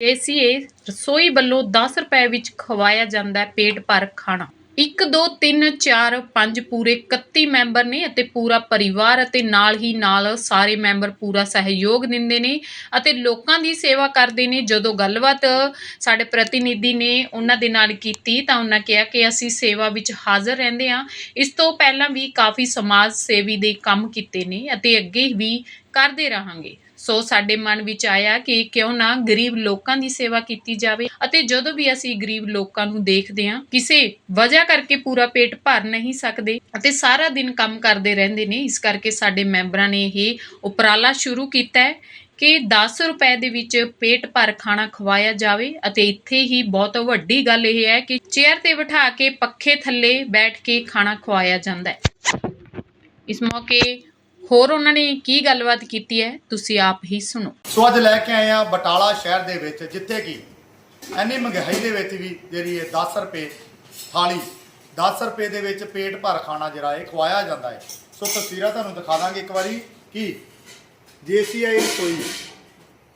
ACA ਰਸੋਈ ਵੱਲੋਂ 10 ਰੁਪਏ ਵਿੱਚ ਖਵਾਇਆ ਜਾਂਦਾ ਹੈ ਪੇਟ ਭਰ ਖਾਣਾ। 1 2 3 4 5 ਪੂਰੇ 31 ਮੈਂਬਰ ਨੇ ਅਤੇ ਪੂਰਾ ਪਰਿਵਾਰ ਅਤੇ ਨਾਲ ਹੀ ਨਾਲ ਸਾਰੇ ਮੈਂਬਰ ਪੂਰਾ ਸਹਿਯੋਗ ਦਿੰਦੇ ਨੇ ਅਤੇ ਲੋਕਾਂ ਦੀ ਸੇਵਾ ਕਰਦੇ ਨੇ। ਜਦੋਂ ਗੱਲਬਾਤ ਸਾਡੇ ਪ੍ਰਤੀਨਿਧੀ ਨੇ ਉਹਨਾਂ ਦੇ ਨਾਲ ਕੀਤੀ ਤਾਂ ਉਹਨਾਂ ਕਿਹਾ ਕਿ ਅਸੀਂ ਸੇਵਾ ਵਿੱਚ ਹਾਜ਼ਰ ਰਹਿੰਦੇ ਹਾਂ। ਇਸ ਤੋਂ ਪਹਿਲਾਂ ਵੀ ਕਾਫੀ ਸਮਾਜ ਸੇਵੀ ਦੇ ਕੰਮ ਕੀਤੇ ਨੇ ਅਤੇ ਅੱਗੇ ਵੀ ਕਰਦੇ ਰਹਾਂਗੇ। ਸੋ ਸਾਡੇ ਮਨ ਵਿੱਚ ਆਇਆ ਕਿ ਕਿਉਂ ਨਾ ਗਰੀਬ ਲੋਕਾਂ ਦੀ ਸੇਵਾ ਕੀਤੀ ਜਾਵੇ ਅਤੇ ਜਦੋਂ ਵੀ ਅਸੀਂ ਗਰੀਬ ਲੋਕਾਂ ਨੂੰ ਦੇਖਦੇ ਹਾਂ, ਕਿਸੇ ਵਜ੍ਹਾ ਕਰਕੇ ਪੂਰਾ ਪੇਟ ਭਰ ਨਹੀਂ ਸਕਦੇ ਅਤੇ ਸਾਰਾ ਦਿਨ ਕੰਮ ਕਰਦੇ ਰਹਿੰਦੇ ਨੇ, ਇਸ ਕਰਕੇ ਸਾਡੇ ਮੈਂਬਰਾਂ ਨੇ ਇਹ ਉਪਰਾਲਾ ਸ਼ੁਰੂ ਕੀਤਾ ਹੈ ਕਿ 10 ਰੁਪਏ ਦੇ ਵਿੱਚ ਪੇਟ ਭਰ ਖਾਣਾ ਖਵਾਇਆ ਜਾਵੇ ਅਤੇ ਇੱਥੇ ਹੀ ਬਹੁਤ ਵੱਡੀ ਗੱਲ ਇਹ ਹੈ ਕਿ ਚੇਅਰ ਤੇ ਬਿਠਾ ਕੇ ਪੱਖੇ ਥੱਲੇ ਬੈਠ ਕੇ ਖਾਣਾ ਖਵਾਇਆ ਜਾਂਦਾ ਹੈ। ਇਸ ਮੌਕੇ ਹੋਰ ਉਹਨਾਂ ਨੇ ਕੀ ਗੱਲਬਾਤ ਕੀਤੀ ਹੈ, ਤੁਸੀਂ ਆਪ ਹੀ ਸੁਣੋ। ਸੋ ਅੱਜ ਲੈ ਕੇ ਆਏ ਆ ਬਟਾਲਾ ਸ਼ਹਿਰ ਦੇ ਵਿੱਚ, ਜਿੱਥੇ ਕਿ ਐਨੀ ਮਹਿੰਗਾਈ ਦੇ ਵਿੱਚ ਵੀ ਜਿਹੜੀ ਹੈ 10 ਰੁਪਏ ਥਾਲੀ 10 ਰੁਪਏ ਦੇ ਵਿੱਚ ਪੇਟ ਭਰ ਖਾਣਾ ਜਿਹੜਾ ਇਹ ਖਵਾਇਆ ਜਾਂਦਾ ਹੈ। ਸੋ ਤਸਵੀਰਾਂ ਤੁਹਾਨੂੰ ਦਿਖਾ ਦਾਂਗੇ ਇੱਕ ਵਾਰੀ ਕਿ ਜੀਸੀਆਈ ਰਸੋਈ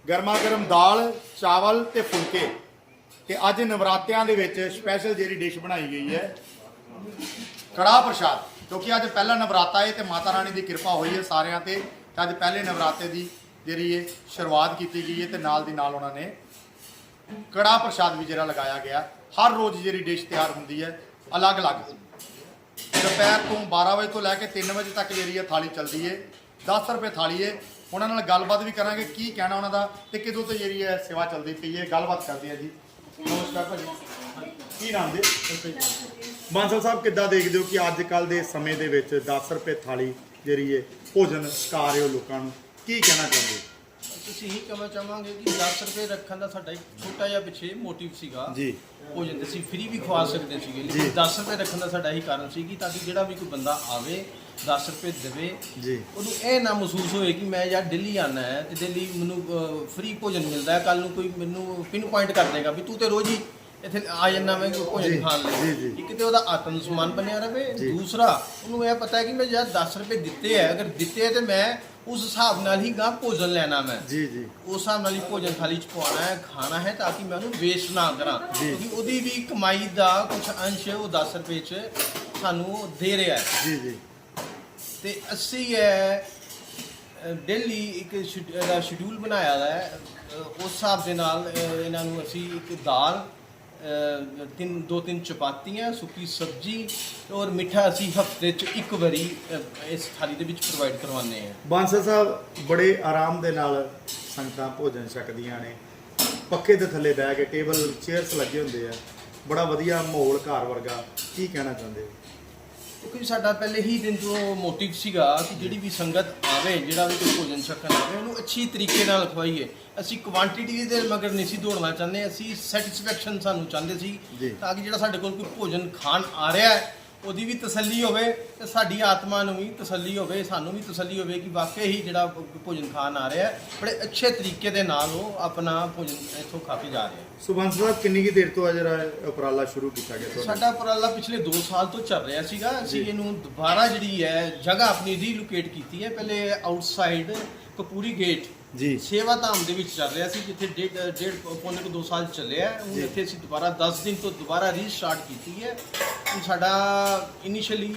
ਗਰਮਾ ਗਰਮ ਦਾਲ, ਚਾਵਲ ਤੇ ਫੁਲਕੇ, ਤੇ ਅੱਜ ਨਵਰਾਤਿਆਂ ਦੇ ਵਿੱਚ ਸਪੈਸ਼ਲ ਜਿਹੜੀ ਡਿਸ਼ ਬਣਾਈ ਗਈ ਹੈ, ਕੜਾਹ ਪ੍ਰਸ਼ਾਦ। ਕਿਉਂਕਿ ਅੱਜ ਪਹਿਲਾ ਨਵਰਾਤਾ ਹੈ ਤੇ ਮਾਤਾ ਰਾਣੀ ਦੀ ਕਿਰਪਾ ਹੋਈ ਹੈ ਸਾਰਿਆਂ ਤੇ ਤੇ ਅੱਜ ਪਹਿਲੇ ਨਵਰਾਤੇ ਦੀ ਜਿਹੜੀ ਇਹ ਸ਼ੁਰੂਆਤ ਕੀਤੀ ਗਈ ਹੈ ਤੇ ਨਾਲ ਦੀ ਨਾਲ ਉਹਨਾਂ ਨੇ ਕੜਾਹ ਪ੍ਰਸ਼ਾਦ ਵੀ ਜਿਹੜਾ ਲਗਾਇਆ ਗਿਆ। ਹਰ ਰੋਜ਼ ਜਿਹੜੀ ਡਿਸ਼ ਤਿਆਰ ਹੁੰਦੀ ਹੈ ਅਲੱਗ-ਅਲੱਗ। ਦੁਪਹਿਰ ਤੋਂ 12 ਵਜੇ ਤੋਂ ਲੈ ਕੇ 3 ਵਜੇ ਤੱਕ ਜਿਹੜੀ ਹੈ ਥਾਲੀ ਚੱਲਦੀ ਹੈ 10 ਰੁਪਏ ਥਾਲੀ ਹੈ ਉਹਨਾਂ ਨਾਲ ਗੱਲਬਾਤ ਵੀ ਕਰਾਂਗੇ, ਕੀ ਕਹਿਣਾ ਉਹਨਾਂ ਦਾ ਤੇ ਕਿਦੋਂ ਤੋਂ ਜਿਹੜੀ ਹੈ ਸੇਵਾ ਚੱਲਦੀ ਪਈ ਹੈ ਗੱਲਬਾਤ ਕਰਦੇ ਆ ਜੀ। ਨਮਸਕਾਰ ਭਾਜੀ। ਕੀ ਨਾਮ ਜੀ? ਬਾਂਸਲ ਸਾਹਿਬ ਕਿੱਦਾਂ ਦੇਖਦੇ ਹੋ ਕਿ ਅੱਜ ਕੱਲ ਦੇ ਸਮੇਂ ਦੇ ਵਿੱਚ 10 ਰੁਪਏ ਥਾਲੀ ਜਿਹੜੀ ਹੈ ਭੋਜਨ ਛਕਾ ਰਹੇ ਹੋ ਲੋਕਾਂ ਨੂੰ? ਕੀ ਕਹਿਣਾ ਚਾਹੁੰਦੇ ਹੋ? ਤੁਸੀਂ ਹੀ ਕਹਿਣਾ ਚਾਹਾਂਗੇ ਕਿ 10 ਰੁਪਏ ਰੱਖਣ ਦਾ ਸਾਡਾ ਇੱਕ ਛੋਟਾ ਜਿਹਾ ਪਿੱਛੇ ਮੋਟਿਵ ਸੀਗਾ। ਜੀ। ਭੋਜਨ ਤੇ ਅਸੀਂ ਫ੍ਰੀ ਵੀ ਖਵਾ ਸਕਦੇ ਸੀਗੇ। ਲੇਕਿਨ 10 ਰੁਪਏ ਰੱਖਣ ਦਾ ਸਾਡਾ ਇਹੀ ਕਾਰਨ ਸੀ ਕਿ ਤਾਂ ਕਿ ਜਿਹੜਾ ਵੀ ਕੋਈ ਬੰਦਾ ਆਵੇ 10 ਰੁਪਏ ਦੇਵੇ। ਜੀ। ਉਹਨੂੰ ਇਹ ਨਾ ਮਹਿਸੂਸ ਹੋਏ ਕਿ ਮੈਂ ਯਾਰ ਦਿੱਲੀ ਆਣਾ ਹੈ ਤੇ ਦਿੱਲੀ ਮੈਨੂੰ ਫ੍ਰੀ ਭੋਜਨ ਮਿਲਦਾ ਹੈ ਕੱਲ ਨੂੰ ਕੋਈ ਮੈਨੂੰ ਪਿਨ ਪੁਆਇੰਟ ਕਰ ਦੇਗਾ ਵੀ ਤੂੰ ਤੇ ਰੋਜ਼ ਹੀ ਇੱਥੇ ਆ ਜਾਂਦਾ ਮੈਂ ਕੋਈ ਜੀ, ਭੋਜਨ ਖਾਣ ਜੀ, ਲਈ। ਜੀ। ਇੱਕ ਤੇ ਉਹਦਾ ਆਤਮ ਸਨਮਾਨ ਬਣਿਆ ਰਵੇ ਜੀ। ਦੂਸਰਾ ਉਹਨੂੰ ਇਹ ਪਤਾ ਹੈ ਕਿ ਮੈਂ ਯਾਰ 10 ਰੁਪਏ ਦਿੱਤੇ ਹੈ ਅਗਰ ਦਿੱਤੇ ਹੈ ਤੇ ਮੈਂ ਉਸ ਹਿਸਾਬ ਨਾਲ ਹੀ ਗਾਂ ਭੋਜਨ ਲੈਣਾ ਮੈਂ। ਜੀ ਜੀ। ਉਸ ਹਿਸਾਬ ਨਾਲ ਹੀ ਭੋਜਨ ਥਾਲੀ ਚ ਪਵਾਉਣਾ ਹੈ ਖਾਣਾ ਹੈ ਤਾਂ ਕਿ ਮੈਂ ਉਹਨੂੰ ਵੇਸਟ ਨਾ ਕਰਾਂ। ਜੀ। ਕਿਉਂਕਿ ਉਹਦੀ ਵੀ ਕਮਾਈ ਦਾ ਕੁਝ ਅੰਸ਼ ਉਹ 10 ਰੁਪਏ ਚ ਸਾਨੂੰ ਦੇ ਰਿਹਾ ਹੈ। ਜੀ ਜੀ। ਤੇ ਅਸੀਂ ਇਹ ਡੇਲੀ ਇੱਕ ਸ਼ਡ- ਸ਼ਡਿਊਲ ਬਣਾਇਆ ਦਾ ਹੈ। ਅ, ਉਸ ਹਿਸਾਬ ਦੇ ਨਾਲ ਅ, ਇਹਨਾਂ ਨੂੰ ਅਸੀਂ ਇੱਕ ਦਾਲ ਤਿੰਨ, ਦੋ ਤਿੰਨ ਚਪਾਤੀਆਂ, ਸੁੱਕੀ ਸਬਜ਼ੀ ਔਰ ਮਿੱਠਾ ਅਸੀਂ ਹਫ਼ਤੇ ਚ ਇੱਕ ਵਾਰੀ ਇਸ ਥਾਲੀ ਦੇ ਵਿੱਚ ਪ੍ਰੋਵਾਈਡ ਕਰਵਾਉਂਦੇ ਹਾਂ। ਬਾਂਸਲ ਸਾਹਿਬ ਬੜੇ ਆਰਾਮ ਦੇ ਨਾਲ ਸੰਗਤਾਂ ਭੋਜਨ ਛਕਦੀਆਂ ਨੇ। ਪੱਖੇ ਦੇ ਥੱਲੇ ਬਹਿ ਕੇ ਟੇਬਲ ਚੇਅਰਸ ਲੱਗੇ ਹੁੰਦੇ ਆ। ਬੜਾ ਵਧੀਆ ਮਾਹੌਲ ਘਰ ਵਰਗਾ। ਕੀ ਕਹਿਣਾ ਚਾਹੁੰਦੇ ਹੋ? ਕਿਉਂਕਿ ਸਾਡਾ ਪਹਿਲੇ ਹੀ ਦਿਨ ਤੋਂ ਮੋਟਿਵ ਸੀਗਾ ਕਿ ਜਿਹੜੀ ਵੀ ਸੰਗਤ ਆਵੇ ਜਿਹੜਾ ਵੀ ਕੋਈ ਭੋਜਨ ਛਕਣ ਆਵੇ ਉਹਨੂੰ ਅੱਛੀ ਤਰੀਕੇ ਨਾਲ ਖਵਾਈਏ ਅਸੀਂ ਕੁਆਂਟੀਟੀ ਦੇ ਮਗਰ ਨਹੀਂ ਸੀ ਦੌੜਨਾ ਚਾਹੁੰਦੇ ਅਸੀਂ ਸੈਟੀਸਫੈਕਸ਼ਨ ਸਾਨੂੰ ਚਾਹੁੰਦੇ ਸੀ। ਤਾਂ ਕਿ ਜਿਹੜਾ ਸਾਡੇ ਕੋਲ ਕੋਈ ਭੋਜਨ ਖਾਣ ਆ ਰਿਹਾ ਹੈ ਉਹਦੀ ਵੀ ਤਸੱਲੀ ਹੋਵੇ ਤੇ ਸਾਡੀ ਆਤਮਾ ਨੂੰ ਵੀ ਤਸੱਲੀ ਹੋਵੇ ਸਾਨੂੰ ਵੀ ਤਸੱਲੀ ਹੋਵੇ ਕਿ ਵਾਕਈ ਹੀ ਜਿਹੜਾ ਭੋਜਨ ਖਾਣ ਆ ਰਿਹਾ ਹੈ ਬੜੇ ਅੱਛੇ ਤਰੀਕੇ ਦੇ ਨਾਲ ਉਹ ਆਪਣਾ ਭੋਜਨ ਇੱਥੋਂ ਖਾ ਕੇ ਜਾ ਰਿਹਾ। ਸੁਬੰਸ ਸਾਹਿਬ ਕਿੰਨੀ ਕੀ ਦੇਰ ਤੋਂ ਆ ਜਿਹੜਾ ਇਹ ਉਪਰਾਲਾ ਸ਼ੁਰੂ ਕੀਤਾ ਗਿਆ ਤੁਹਾਡਾ? ਸਾਡਾ ਉਪਰਾਲਾ ਪਿਛਲੇ 2 ਸਾਲ ਤੋਂ ਚੱਲ ਰਿਹਾ ਸੀਗਾ। ਅਸੀਂ। ਇਹਨੂੰ ਦੁਬਾਰਾ ਜਿਹੜੀ ਹੈ ਜਗ੍ਹਾ ਆਪਣੀ ਰੀਲੋਕੇਟ ਕੀਤੀ ਹੈ। ਪਹਿਲੇ ਆਊਟਸਾਈਡ ਕਪੂਰੀ ਗੇਟ ਜੀ ਸੇਵਾ ਧਾਮ ਦੇ ਵਿੱਚ ਚੱਲ ਰਿਹਾ ਸੀ ਜਿੱਥੇ ਡੇਢ ਡੇਢ ਪੌਣੇ ਕੁ 2 ਸਾਲ ਚੱਲਿਆ ਹੈ। ਹੁਣ ਜੀ। ਇੱਥੇ ਅਸੀਂ ਦੁਬਾਰਾ 10 ਦਿਨ ਤੋਂ ਦੁਬਾਰਾ ਰੀਸਟਾਰਟ ਕੀਤੀ ਹੈ ਹੁਣ ਸਾਡਾ ਇਨੀਸ਼ੀਅਲੀ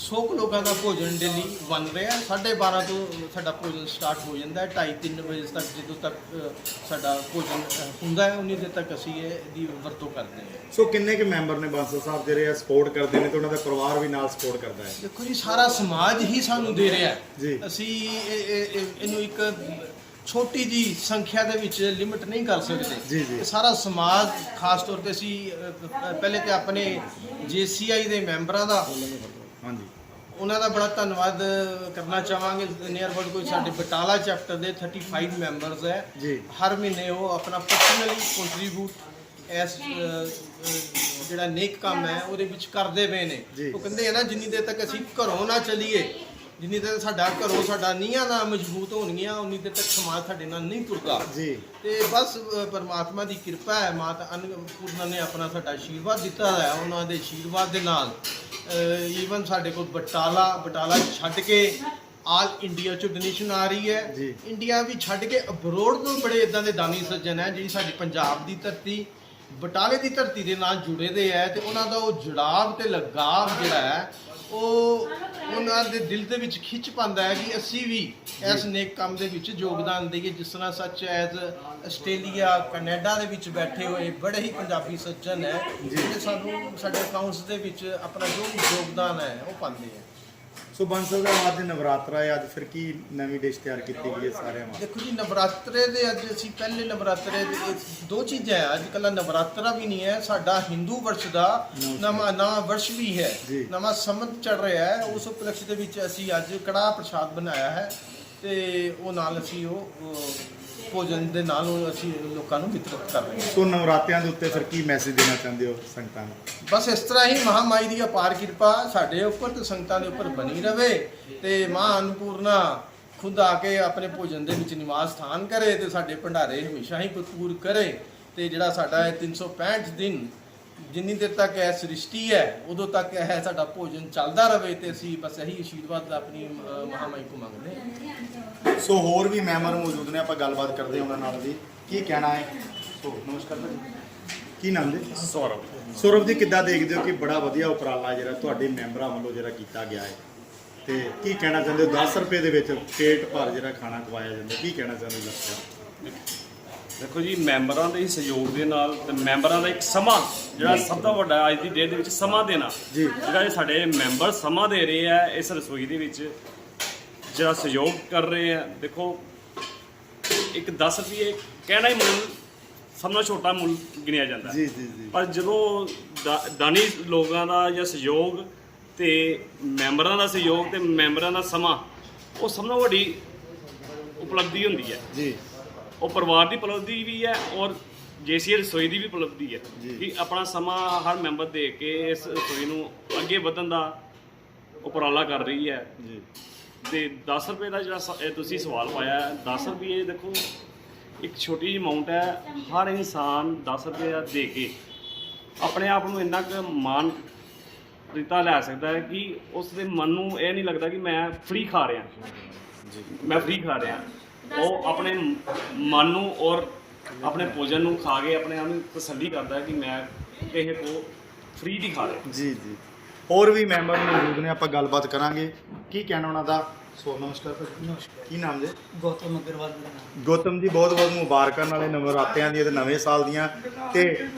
100 ਕੁ ਲੋਕਾਂ ਦਾ ਭੋਜਨ ਡੇਲੀ ਬਣ ਰਿਹਾ ਹੈ। ਸਾਢੇ 12 ਤੋਂ ਸਾਡਾ ਭੋਜਨ ਸਟਾਰਟ ਹੋ ਜਾਂਦਾ ਹੈ 2:30 3 ਵਜੇ ਤੱਕ ਜਦੋਂ ਤੱਕ ਅ, ਸਾਡਾ ਭੋਜਨ ਅ, ਹੁੰਦਾ ਹੈ ਉਨੀ ਦੇਰ ਤੱਕ ਅਸੀਂ ਇਹਦੀ ਵਰਤੋਂ ਕਰਦੇ ਹਾਂ ਸੋ ਕਿੰਨੇ ਕੇ ਮੈਂਬਰ ਨੇ ਬਾਂਸਲ ਸਾਹਿਬ ਜਿਹੜੇ ਆ ਸਪੋਰਟ ਕਰਦੇ ਨੇ ਤੇ ਉਹਨਾਂ ਦਾ ਪਰਿਵਾਰ ਵੀ ਨਾਲ ਸਪੋਰਟ ਕਰਦਾ ਹੈ ਦੇਖੋ ਜੀ ਸਾਰਾ ਸਮਾਜ ਹੀ ਸਾਨੂੰ ਦੇ ਰਿਹਾ ਜੀ। ਅਸੀਂ ਇਹ- ਇਹ- ਇਹ- ਇਹਨੂੰ ਇੱਕ ਛੋਟੀ ਜੀ ਸੰਖਿਆ ਦੇ ਵਿੱਚ ਲਿਮਿਟ ਨਹੀਂ ਕਰ ਸਕਦੇ। ਜੀ, ਸਾਰਾ ਸਮਾਜ ਖਾਸ ਤੌਰ ਤੇ ਅਸੀਂ ਅ, ਪਹਿਲੇ ਤੇ ਆਪਣੇ ਜੀਸੀਆਈ ਦੇ ਮੈਂਬਰਾਂ ਦਾ ਹਾਂਜੀ। ਉਹਨਾਂ ਦਾ ਬੜਾ ਧੰਨਵਾਦ ਕਰਨਾ ਚਾਹਾਂਗੇ। ਨੀਅਰ ਅਬਾਊਟ ਕੋਈ ਸਾਡੇ ਬਟਾਲਾ ਚੈਪਟਰ ਦੇ 35 ਮੈਂਬਰਸ ਹੈ। ਜੀ। ਹਰ ਮਹੀਨੇ ਉਹ ਆਪਣਾ ਪਰਸਨਲੀ ਕੰਟਰੀਬਿਊਟ ਐਸ ਜਿਹੜਾ ਨੇਕ ਕੰਮ ਹੈ ਉਹਦੇ ਵਿੱਚ ਕਰਦੇ ਪਏ ਨੇ। ਜੀ। ਉਹ ਕਹਿੰਦੇ ਆ ਨਾ ਜਿੰਨੀ ਦੇਰ ਤੱਕ ਅਸੀਂ ਘਰੋਂ ਨਾ ਚੱਲੀਏ ਜਿੰਨੀ ਦੇਰ ਤੱਕ ਸਾਡਾ ਘਰੋਂ ਸਾਡਾ ਨੀਹਾਂ ਨਾ ਮਜ਼ਬੂਤ ਹੋਣਗੀਆਂ ਉਨੀ ਦੇਰ ਤੱਕ ਸਮਾਜ ਸਾਡੇ ਨਾਲ ਨਹੀਂ ਤੁਰਦਾ। ਜੀ। ਤੇ ਬਸ ਅ, ਪਰਮਾਤਮਾ ਦੀ ਕਿਰਪਾ ਹੈ ਮਾਤਾ ਅੰਨਪੂਰਨਾ ਨੇ ਆਪਣਾ ਸਾਡਾ ਆਸ਼ੀਰਵਾਦ ਦਿੱਤਾ ਹੈ ਉਹਨਾਂ ਦੇ ਆਸ਼ੀਰਵਾਦ ਦੇ ਨਾਲ ਈਵਨ ਸਾਡੇ ਕੋਲ ਬਟਾਲਾ ਬਟਾਲਾ ਛੱਡ ਕੇ ਆਲ ਇੰਡੀਆ ਚ ਡੋਨੇਸ਼ਨ ਆ ਰਹੀ ਹੈ। ਜੀ। ਇੰਡੀਆ ਵੀ ਛੱਡ ਕੇ ਅਬਰੋਡ ਤੋਂ ਬੜੇ ਇਦਾਂ ਦੇ ਦਾਨੀ ਸੱਜਣ ਹੈ ਜਿਹੜੀ ਸਾਡੀ ਪੰਜਾਬ ਦੀ ਧਰਤੀ ਬਟਾਲੇ ਦੀ ਧਰਤੀ ਦੇ ਨਾਲ ਜੁੜੇ ਦੇ ਹੈ ਤੇ ਉਹਨਾਂ ਦਾ ਉਹ ਜੁੜਾਵ ਤੇ ਲਗਾਵ ਜਿਹੜਾ ਹੈ ਉਹ ਉਹਨਾਂ ਦੇ ਦਿਲ ਦੇ ਵਿੱਚ ਖਿੱਚ ਪਾਉਂਦਾ ਹੈ ਕਿ ਅਸੀਂ ਵੀ ਇਸ ਨੇਕ ਕੰਮ ਦੇ ਵਿੱਚ ਯੋਗਦਾਨ ਦੇਈਏ ਜਿਸ ਤਰ੍ਹਾਂ ਸੱਚ ਐਜ਼ ਆਸਟ੍ਰੇਲੀਆ ਕੈਨੇਡਾ ਦੇ ਵਿੱਚ ਬੈਠੇ ਹੋਏ ਬੜੇ ਹੀ ਪੰਜਾਬੀ ਸੱਜਣ ਹੈ ਜਿਹੜੇ ਸਾਨੂੰ ਸਾਡੇ ਅਕਾਊਂਟਸ ਦੇ ਵਿੱਚ ਆਪਣਾ ਜੋ ਯੋਗਦਾਨ ਹੈ ਉਹ ਪਾਉਂਦੇ ਹੈ ਸੋ ਬੰਸਲ ਦਾ ਅੱਜ ਨਵਰਾਤਰਾ ਹੈ ਅੱਜ ਫਿਰ ਕੀ ਨਵੀਂ ਡਿਸ਼ ਤਿਆਰ ਕੀਤੀ ਗਈ ਹੈ ਸਾਰਿਆਂ ਵਾਸਤੇ? ਦੇਖੋ ਜੀ ਨਵਰਾਤਰੇ ਦੇ ਅੱਜ ਅਸੀਂ ਪਹਿਲੇ ਨਵਰਾਤਰੇ ਦੇ ਇਹ ਦੋ ਚੀਜ਼ਾਂ ਹੈ। ਅੱਜ ਕੱਲ੍ਹ ਨਵਰਾਤਰਾ ਵੀ ਨਹੀਂ ਹੈ ਸਾਡਾ ਹਿੰਦੂ ਵਰਸ਼ ਦਾ ਨਵਾਂ ਨਵਾਂ ਵਰਸ਼ ਵੀ ਹੈ। ਜੀ। ਨਵਾਂ ਸੰਮਤ ਚੱਲ ਰਿਹਾ ਹੈ। ਉਸ ਉਪਲਕਸ਼ ਦੇ ਵਿੱਚ ਅਸੀਂ ਅੱਜ ਕੜਾਹ ਪ੍ਰਸ਼ਾਦ ਬਣਾਇਆ ਹੈ ਤੇ ਉਹ ਨਾਲ ਅਸੀਂ ਉਹ ਉਹ ਭੋਜਨ ਦੇ ਨਾਲ ਉਹ ਅਸੀਂ ਲੋਕਾਂ ਨੂੰ ਵਿਤਰਿਤ ਕਰ ਰਹੇ ਹਾਂ। ਸੋ ਨਵਰਾਤਿਆਂ ਦੇ ਉੱਤੇ ਫਿਰ ਕੀ ਮੈਸੇਜ ਦੇਣਾ ਚਾਹੁੰਦੇ ਹੋ ਸੰਗਤਾਂ ਨੂੰ? ਬਸ ਇਸ ਤਰ੍ਹਾਂ ਹੀ ਮਹਾਮਾਈ ਦੀ ਅਪਾਰ ਕਿਰਪਾ ਸਾਡੇ ਉੱਪਰ ਤੇ ਸੰਗਤਾਂ ਦੇ ਉੱਪਰ ਬਣੀ ਰਵੇ ਤੇ ਮਾਂ ਅੰਨਪੂਰਨਾ ਖੁਦ ਆ ਕੇ ਆਪਣੇ ਭੋਜਨ ਦੇ ਵਿੱਚ ਨਿਵਾਸ ਸਥਾਨ ਕਰੇ ਤੇ ਸਾਡੇ ਭੰਡਾਰੇ ਹਮੇਸ਼ਾ ਹੀ ਭਰਪੂਰ ਕਰੇ ਤੇ ਜਿਹੜਾ ਸਾਡਾ ਇਹ 365 ਦਿਨ ਜਿੰਨੀ ਦੇਰ ਤੱਕ ਇਹ ਸ੍ਰਿਸ਼ਟੀ ਹੈ ਉਦੋਂ ਤੱਕ ਇਹ ਸਾਡਾ ਭੋਜਨ ਚੱਲਦਾ ਰਵੇ ਤੇ ਅਸੀਂ ਬਸ ਇਹੀ ਆਸ਼ੀਰਵਾਦ ਆਪਣੀ ਮਹਾਮਾਈ ਕੋ ਮੰਗਦੇ ਹਾਂ। ਸੋ ਹੋਰ ਵੀ ਮੈਂਬਰ ਮੌਜੂਦ ਨੇ ਆਪਾਂ ਗੱਲਬਾਤ ਕਰਦੇ ਹਾਂ ਉਹਨਾਂ ਨਾਲ ਵੀ। ਕੀ ਕਹਿਣਾ ਹੈ? ਸੋ ਨਮਸਕਾਰ ਭਾਜੀ। ਕੀ ਨਾਮ ਜੀ? ਸੌਰਵ। ਸੌਰਵ ਜੀ ਕਿੱਦਾਂ ਦੇਖਦੇ ਹੋ ਕਿ ਬੜਾ ਵਧੀਆ ਉਪਰਾਲਾ ਜਿਹੜਾ ਤੁਹਾਡੇ ਮੈਂਬਰਾਂ ਵੱਲੋਂ ਜਿਹੜਾ ਕੀਤਾ ਗਿਆ ਹੈ? ਤੇ ਕੀ ਕਹਿਣਾ ਚਾਹੁੰਦੇ ਹੋ? 10 ਰੁਪਏ ਦੇ ਵਿੱਚ ਪੇਟ ਭਰ ਜਿਹੜਾ ਖਾਣਾ ਖਵਾਇਆ ਜਾਂਦਾ ਕੀ ਕਹਿਣਾ ਚਾਹੁੰਦੇ ਹੋ? ਦੱਸੋ ਦੇਖੋ ਜੀ ਮੈਂਬਰਾਂ ਦੇ ਹੀ ਸਹਿਯੋਗ ਦੇ ਨਾਲ ਤੇ ਮੈਂਬਰਾਂ ਦਾ ਇੱਕ ਸਮਾਂ ਜਿਹੜਾ ਸਭ ਤੋਂ ਵੱਡਾ ਅੱਜ ਦੀ ਡੇਟ ਦੇ ਵਿੱਚ ਸਮਾਂ ਦੇਣਾ। ਜੀ। ਜਿਹੜਾ ਇਹ ਸਾਡੇ ਮੈਂਬਰ ਸਮਾਂ ਦੇ ਰਹੇ ਆ ਇਸ ਰਸੋਈ ਦੇ ਵਿੱਚ ਜਿਹੜਾ ਸਹਿਯੋਗ ਕਰ ਰਹੇ ਆ ਦੇਖੋ ਇੱਕ 10 ਰੁਪਏ ਕਹਿਣਾ ਹੀ ਮੁੱਲ ਸਭ ਨਾਲੋਂ ਛੋਟਾ ਮੁੱਲ ਗਿਣਿਆ ਜਾਂਦਾ। ਜੀ ਜੀ ਜੀ। ਪਰ ਜਦੋਂ ਦਾਨੀ ਲੋਕਾਂ ਦਾ ਜਾਂ ਸਹਿਯੋਗ ਤੇ ਮੈਂਬਰਾਂ ਦਾ ਸਹਿਯੋਗ ਤੇ ਮੈਂਬਰਾਂ ਦਾ ਸਮਾਂ ਉਹ ਸਭ ਤੋਂ ਵੱਡੀ ਉਪਲਬਧੀ ਹੁੰਦੀ ਹੈ। ਜੀ। ਉਹ ਪਰਿਵਾਰ ਦੀ ਉਪਲਬਧੀ ਵੀ ਹੈ ਔਰ ਜੇਸੀ ਰਸੋਈ ਦੀ ਵੀ ਉਪਲਬਧੀ ਹੈ। ਕਿ ਆਪਣਾ ਸਮਾਂ ਹਰ ਮੈਂਬਰ ਦੇ ਕੇ ਇਸ ਰਸੋਈ ਨੂੰ ਅੱਗੇ ਵਧਣ ਦਾ ਉਪਰਾਲਾ ਕਰ ਰਹੀ ਹੈ। ਜੀ। ਤੇ 10 ਰੁਪਏ ਦਾ ਜਿਹੜਾ ਸ- ਇਹ ਤੁਸੀਂ ਸਵਾਲ ਪਾਇਆ ਹੈ 10 ਰੁਪਏ ਦੇਖੋ ਇੱਕ ਛੋਟੀ ਜਿਹੀ ਅਮਾਉਂਟ ਹੈ ਹਰ ਇਨਸਾਨ 10 ਰੁਪਏ ਦੇ ਕੇ ਆਪਣੇ ਆਪ ਨੂੰ ਇੰਨਾ ਕੁ ਮਾਨ ਰਿਤਾ ਲੈ ਸਕਦਾ ਹੈ ਕਿ ਉਸ ਦੇ ਮਨ ਨੂੰ ਇਹ ਨਹੀਂ ਲੱਗਦਾ ਕਿ ਮੈਂ ਫ੍ਰੀ ਖਾ ਰਿਹਾ। ਮੈਂ ਫ੍ਰੀ ਖਾ ਰਿਹਾ। ਉਹ ਆਪਣੇ ਮਨ ਨੂੰ ਔਰ ਆਪਣੇ ਭੋਜਨ ਨੂੰ ਖਾ ਕੇ ਆਪਣੇ ਆਪ ਨੂੰ ਤਸੱਲੀ ਕਰਦਾ ਹੈ ਕਿ ਮੈਂ ਕਿਸੇ ਕੋ ਫ੍ਰੀ ਦੀ ਖਾ ਰਿਹਾ। ਜੀ ਜੀ। ਹੋਰ ਵੀ ਮੈਂਬਰ ਮੌਜੂਦ ਨੇ ਆਪਾਂ ਗੱਲਬਾਤ ਕਰਾਂਗੇ। ਕੀ ਕਹਿਣਾ ਉਹਨਾਂ ਦਾ? ਸੋ ਨਮਸਕਾਰ ਭਾਜੀ। ਕੀ ਨਾਮ ਜੀ? ਗੌਤਮ ਅਗਰਵਾਲ ਦਾ ਗੌਤਮ ਜੀ ਬਹੁਤ ਬਹੁਤ ਮੁਬਾਰਕਾਂ ਨਾਲੇ ਨਵਰਾਤਿਆਂ ਦੀਆਂ ਤੇ ਨਵੇਂ ਸਾਲ ਦੀਆਂ। ਤੇ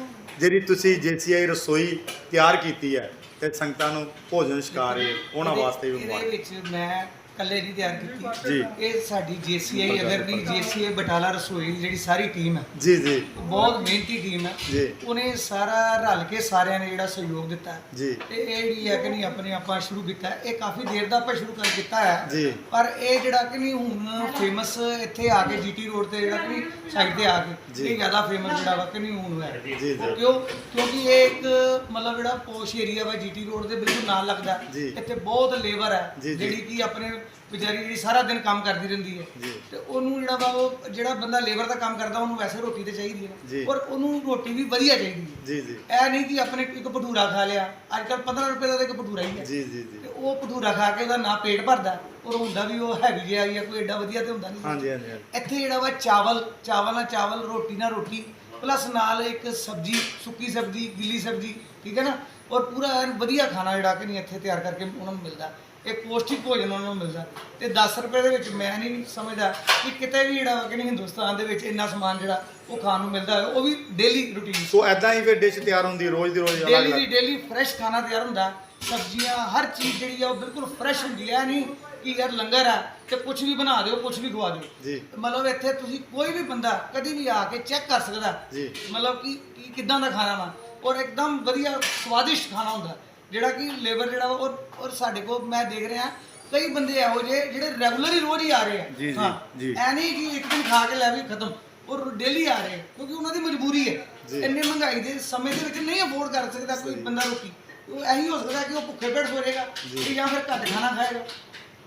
ਜਿਹੜੀ ਤੁਸੀਂ ਜੀਸੀਆਈ ਰਸੋਈ ਤਿਆਰ ਕੀਤੀ ਹੈ ਤੇ ਸੰਗਤਾਂ ਨੂੰ ਭੋਜਨ ਛਕਾ ਰਹੇ ਹੋ, ਉਹਨਾਂ ਵਾਸਤੇ ਵੀ ਇਹਦੇ ਮੁਬਾਰਕ। ਵਿੱਚ ਮੈਂ ਇਕੱਲੇ ਨਹੀਂ ਤਿਆਰ ਕੀਤੀ ਜੀ। ਇਹ ਸਾਡੀ ਜੀਸੀਆਈ ਅਗਰ ਦੀ ਜੀਸੀਆਈ ਬਟਾਲਾ ਰਸੋਈ ਜਿਹੜੀ ਸਾਰੀ ਟੀਮ ਹੈ ਜੀ ਜੀ ਬਹੁਤ ਮਿਹਨਤੀ ਟੀਮ ਹੈ ਜੀ। ਉਹਨੇ ਸਾਰਾ ਰਲ ਕੇ ਸਾਰਿਆਂ ਨੇ ਜਿਹੜਾ ਸਹਿਯੋਗ ਦਿੱਤਾ। ਜੀ ਤੇ ਇਹ ਜਿਹੜੀ ਹੈ ਕਿ ਨਹੀਂ ਆਪਣੇ ਆਪਾਂ ਸ਼ੁਰੂ ਕੀਤਾ ਇਹ ਕਾਫੀ ਦੇਰ ਦਾ ਆਪਾਂ ਸ਼ੁਰੂ ਕਰ ਕੀਤਾ ਹੈ ਜੀ। ਪਰ ਇਹ ਜਿਹੜਾ ਕਿ ਨਹੀਂ ਹੁਣ ਫੇਮਸ ਇੱਥੇ ਆ ਕੇ ਜੀਟੀ ਰੋਡ ਤੇ ਜਿਹੜਾ ਕਿ ਸਾਈਡ ਤੇ ਆ ਕੇ। ਇਹ ਜ਼ਿਆਦਾ ਫੇਮਸ ਜਿਹੜਾ ਵਾ ਕਿ ਨਹੀਂ ਹੁਣ ਹੋਇਆ ਜੀ, ਜੀ। ਕਿਉਂ ਕਿਉਂਕਿ ਇਹ ਇੱਕ ਮਤਲਬ ਜਿਹੜਾ ਪੋਸ਼ ਏਰੀਆ ਵਾ ਜੀਟੀ ਰੋਡ ਦੇ ਬਿਲਕੁਲ ਨਾਲ ਲੱਗਦਾ। ਇੱਥੇ ਬਹੁਤ ਲੇਬਰ ਹੈ। ਜਿਹੜੀ ਕਿ ਆਪਣੇ ਵਿਚਾਰੀ ਜਿਹੜੀ ਸਾਰਾ ਦਿਨ ਕੰਮ ਕਰਦੀ ਰਹਿੰਦੀ ਹੈ। ਤੇ ਉਹਨੂੰ ਜਿਹੜਾ ਵਾ ਉਹ ਜਿਹੜਾ ਬੰਦਾ ਲੇਬਰ ਦਾ ਕੰਮ ਕਰਦਾ ਉਹਨੂੰ ਵੈਸੇ ਰੋਟੀ ਤੇ ਚਾਹੀਦੀ। ਹੈ। ਔਰ ਉਹਨੂੰ ਰੋਟੀ ਵੀ ਵਧੀਆ ਚਾਹੀਦੀ ਹੈ। ਜੀ ਜੀ। ਇਹ ਨਹੀਂ ਕਿ ਆਪਣੇ ਇੱਕ ਭਟੂਰਾ ਖਾ ਲਿਆ। ਅੱਜ ਕੱਲ 15 ਰੁਪਏ ਦਾ ਇੱਕ ਭਟੂਰਾ ਹੀ ਹੈ। ਜੀ ਜੀ ਜੀ। ਤੇ ਉਹ ਭਟੂਰਾ ਖਾ ਕੇ ਉਹਦਾ ਨਾ ਪੇਟ ਭਰਦਾ। ਔਰ ਹੁੰਦਾ ਵੀ ਉਹ ਹੈਵੀ ਜਿਹਾ ਜਾਂ ਕੋਈ ਐਡਾ ਵਧੀਆ ਤੇ ਹੁੰਦਾ ਨਹੀਂ। ਹਾਂਜੀ ਹਾਂਜੀ। ਇੱਥੇ ਜਿਹੜਾ ਵਾ ਚਾਵਲ ਚਾਵਲ ਨਾਲ ਚਾਵਲ ਰੋਟੀ ਨਾਲ ਰੋਟੀ ਪਲੱਸ ਨਾਲ ਇੱਕ ਸਬਜੀ ਸੁੱਕੀ ਸਬਜੀ ਗਿੱਲੀ ਸਬਜੀ ਠੀਕ ਹੈ ਨਾ? ਔਰ ਪੂਰਾ ਵਧੀਆ ਖਾਣਾ ਜਿਹੜਾ ਕਿ ਨਹੀਂ ਇੱਥੇ ਤਿਆਰ ਕਰਕੇ ਉਹਨਾਂ ਨੂੰ ਮਿਲਦਾ। ਇੱਕ ਪੌਸ਼ਟਿਕ ਭੋਜਨ ਉਹਨਾਂ ਨੂੰ ਮਿਲਦਾ। ਤੇ 10 ਰੁਪਏ ਦੇ ਵਿੱਚ ਮੈਂ ਨਹੀਂ ਸਮਝਦਾ ਕਿ ਕਿਤੇ ਵੀ ਜਿਹੜਾ ਕਿ ਨਹੀਂ ਹਿੰਦੁਸਤਾਨ ਦੇ ਵਿੱਚ ਇੰਨਾ ਸਮਾਨ ਜਿਹੜਾ ਉਹ ਖਾਣ ਨੂੰ ਮਿਲਦਾ ਹੈ ਉਹ ਵੀ ਡੇਲੀ ਰੂਟੀਨ ਸੋ ਐਦਾਂ ਹੀ ਫਿਰ ਡਿਸ਼ ਤਿਆਰ ਹੁੰਦੀ ਰੋਜ਼ ਦੀ ਰੋਜ਼ ਅਲੱਗ ਡੇਲੀ ਦੀ ਡੇਲੀ ਫਰੈਸ਼ ਖਾਣਾ ਤਿਆਰ ਹੁੰਦਾ ਸਬਜ਼ੀਆਂ ਹਰ ਚੀਜ਼ ਜਿਹੜੀ ਆ ਉਹ ਬਿਲਕੁਲ ਫਰੈਸ਼ ਹੁੰਦੀ ਹੈ ਨਹੀਂ ਕਿ ਯਾਰ ਲੰਗਰ ਆ ਤੇ ਕੁਝ ਵੀ ਬਣਾ ਦਿਓ ਕੁਝ ਵੀ ਖਵਾ ਦਿਓ। ਜੀ। ਮਤਲਬ ਇੱਥੇ ਤੁਸੀਂ ਕੋਈ ਵੀ ਬੰਦਾ ਕਦੀ ਵੀ ਆ ਕੇ ਚੈੱਕ ਕਰ ਸਕਦਾ। ਜੀ। ਮਤਲਬ ਕਿ ਕਿਦਾਂ ਦਾ ਖਾਣਾ ਵਾ। ਔਰ ਇੱਕਦਮ ਵਧੀਆ ਸਵਾਦਿਸ਼ਟ ਖਾਣਾ ਹੁੰਦਾ। ਜਿਹੜਾ ਕਿ ਲੇਬਰ ਜਿਹੜਾ ਵਾ ਔਰ ਔਰ ਸਾਡੇ ਕੋਲ ਮੈਂ ਦੇਖ ਰਿਹਾ। ਕਈ ਬੰਦੇ ਇਹੋ ਜਿਹੇ ਜਿਹੜੇ ਰੈਗੂਲਰ ਹੀ ਰੋਜ਼ ਹੀ ਆ ਰਹੇ ਆ। ਜੀ, ਜੀ, ਜੀ। ਐ ਨਹੀਂ ਕਿ ਇੱਕ ਦਿਨ ਖਾ ਕੇ ਲੈ ਵੀ ਖਤਮ। ਔਰ ਡੇਲੀ ਆ ਰਹੇ ਆ, ਕਿਉਂਕਿ ਉਹਨਾਂ ਦੀ ਮਜਬੂਰੀ ਹੈ ਜੀ। ਇੰਨੇ ਮਹਿੰਗਾਈ ਦੇ ਸਮੇਂ ਦੇ ਵਿੱਚ ਨਹੀਂ ਅਫੋਰਡ ਕਰ ਸਕਦਾ ਕੋਈ ਬੰਦਾ ਰੋਟੀ। ਉਹ ਇਹੀ ਹੋ ਸਕਦਾ ਕਿ ਉਹ ਭੁੱਖੇ ਪੇਟ ਸੋ ਜਾਏਗਾ ਤੇ ਜਾਂ ਫਿਰ ਘੱਟ ਖਾਣਾ ਖਾਏਗਾ।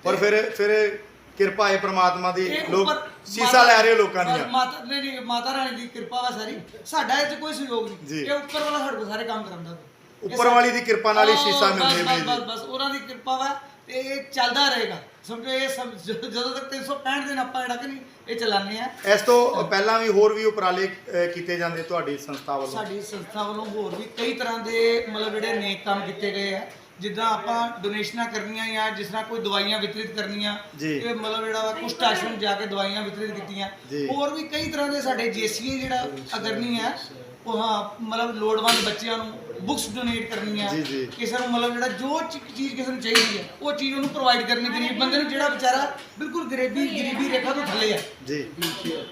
ਪਰ ਫਿਰ ਫਿਰ ਕਿਰਪਾ ਹੈ ਪ੍ਰਮਾਤਮਾ ਦੀ ਇਹ ਲੋਕ ਉੱਪਰ ਸੀਸਾ ਮਾਤਾ- ਲੈ ਰਹੇ ਲੋਕਾਂ ਦੀਆਂ। ਮਾਤਾ ਨਹੀਂ ਨਹੀਂ ਮਾਤਾ ਰਾਣੀ ਦੀ ਕਿਰਪਾ ਵਾ ਸਾਰੀ। ਸਾਡਾ ਇਹ ਚ ਕੋਈ ਸਹਿਯੋਗ ਜੀ। ਨਹੀਂ ਇਹ ਉੱਪਰ ਵਾਲਾ ਸਾਡੇ ਕੋਲ ਸਾਰੇ ਕੰਮ ਕਰਾਉਂਦਾ। ਉੱਪਰ ਵਾਲੀ ਦੀ ਕਿਰਪਾ ਨਾਲ ਹੀ ਸ਼ੀਸ਼ਾ ਮਿਲਦੇ ਬਸ ਬਸ ਬਸ ਉਹਨਾਂ ਦੀ ਕਿਰਪਾ ਵਾ ਤੇ ਇਹ ਚੱਲਦਾ ਰਹੇਗਾ। ਸਮਝੋ ਇਹ ਜਦੋਂ ਜਦੋਂ ਤੱਕ 365 ਦਿਨ ਆਪਾਂ ਜਿਹੜਾ ਕਿ ਨਹੀਂ ਇਹ ਚਲਾਉਂਦੇ ਆ। ਇਸ ਤੋਂ ਪਹਿਲਾਂ ਵੀ ਹੋਰ ਵੀ ਉਪਰਾਲੇ ਅ, ਕੀਤੇ ਜਾਂਦੇ ਤੁਹਾਡੀ ਸੰਸਥਾ ਵੱਲੋਂ? ਸਾਡੀ ਸੰਸਥਾ ਵੱਲੋਂ ਹੋਰ ਵੀ ਕਈ ਤਰ੍ਹਾਂ ਦੇ ਮਤਲਬ ਜਿਹੜੇ ਨੇਕ ਕੰਮ ਕੀਤੇ ਗਏ ਆ। ਜਿੱਦਾਂ ਆਪਾਂ ਡੋਨੇਸ਼ਨਾਂ ਕਰਨੀਆਂ ਜਾਂ ਜਿਸ ਤਰ੍ਹਾਂ ਕੋਈ ਦਵਾਈਆਂ ਵਿਤਰਿਤ ਕਰਨੀਆਂ ਜੀ। ਇਹ ਮਤਲਬ ਜਿਹੜਾ ਵਾ ਕੁਸ਼ਟ ਆਸ਼ਰਮ ਜਾ ਕੇ ਦਵਾਈਆਂ ਵਿਤਰਿਤ ਕੀਤੀਆਂ। ਜੀ। ਹੋਰ ਵੀ ਕਈ ਤਰ੍ਹਾਂ ਦੇ ਸਾਡੇ ਜੀਸੀਏ ਜਿਹੜਾ ਅਗਰਨੀ ਹੈ ਉਹ ਹਾਂ ਮਤਲਬ ਲੋੜਵੰਦ ਬੱਚਿਆਂ ਨੂੰ ਬੁੱਕਸ ਡੋਨੇਟ ਕਰਨੀਆਂ ਜੀ, ਜੀ। ਕਿਸੇ ਨੂੰ ਮਤਲਬ ਜਿਹੜਾ ਜੋ ਚੀ- ਚੀਜ਼ ਕਿਸੇ ਨੂੰ ਚਾਹੀਦੀ ਹੈ ਉਹ ਚੀਜ਼ ਉਹਨੂੰ ਪ੍ਰੋਵਾਈਡ ਕਰਨੀ ਗਰੀਬ ਬੰਦੇ ਨੂੰ ਜਿਹੜਾ ਵਿਚਾਰਾ ਬਿਲਕੁਲ ਗਰੀਬੀ ਗਰੀਬੀ ਰੇਖਾ ਤੋਂ ਥੱਲੇ ਹੈ ਜੀ।